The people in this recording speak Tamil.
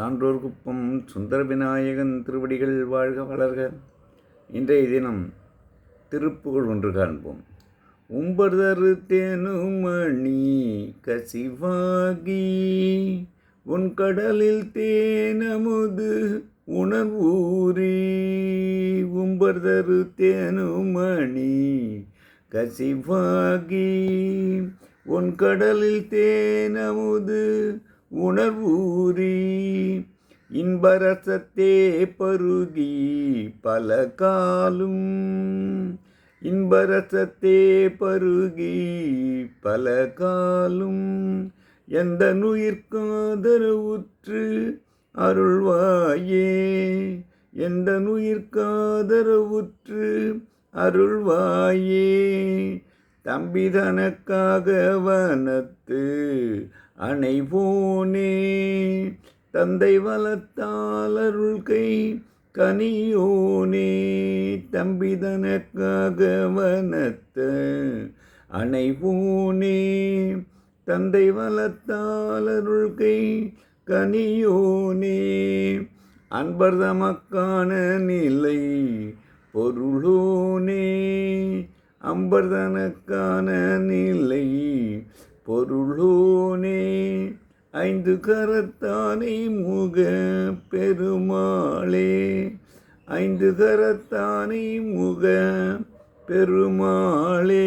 சான்றோர் குப்பம் சுந்தர விநாயகன் திருவடிகள் வாழ்க வளர்க. இன்றைய தினம் திருப்புகழ் ஒன்று காண்போம். உம்பர்தரு தேனுமணி கசிவாகி உன் கடலில் தேனமுது உணர்வூரி. உம்பர்தரு தேனுமணி கசிவாகி உன் கடலில் தேனமுது உணர்வூரி இன்பரசத்தே பருகி பல காலும். இன்பரசத்தே பருகி பல காலும். எந்த நுயிர்காதரவுற்று அருள்வாயே எந்த நுயிர்காதரவுற்று அருள்வாயே. தம்பிதனக்காக வனத்து அணைவோனே. தந்தை வளர்த்தால் அருள் கை கனியோனே. தம்பிதனக்காக வனத்த அணைவோனே. தந்தை வளர்த்தால் அருள் கை கனியோனே. அன்பர் தமக்கான நிலை பொருளோனே. அம்பர்தனக்கான நிலை பொருளோனே ஐந்து கரத்தானே முக பெருமாளே. ஐந்து கரத்தானே முக பெருமாளே.